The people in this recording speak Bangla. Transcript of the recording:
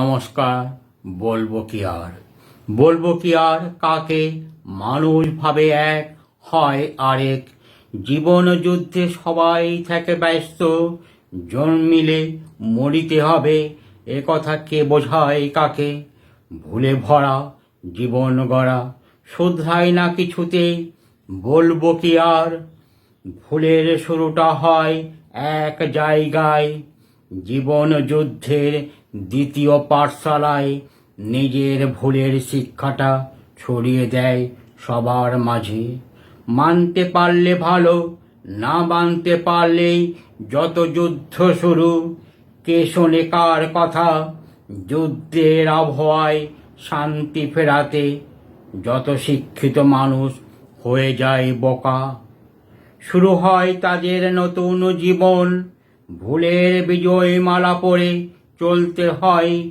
নমস্কার, বলব কি আর? বলব কি আর কাকে? মানুষ ভাবে এক, হয় আরেক। জীবন যুদ্ধে সবাই থাকে ব্যস্ত, জন্মিলে মরিতে হবে, এ কথা কে বোঝায় কাকে? ভুলে ভরা, জীবন গড়া শুধরায় না কিছুতে, বলব কি আর? ভুলের শুরুটা হয় এক জায়গায় জীবন যুদ্ধের দ্বিতীয় পাঠশালায় নিজের ভুলের শিক্ষাটা ছড়িয়ে দেয় সবার মাঝে। মানতে পারলে ভালো, না মানতে পারলেই যত যুদ্ধ শুরু। কে শোনে কার কথা? যুদ্ধের আবহাওয়ায় শান্তি ফেরাতে যত শিক্ষিত মানুষ হয়ে যায় বোকা। শুরু হয় তাদের নতুন জীবন ভুলের বিজয় মালা পরে চলতে হয়।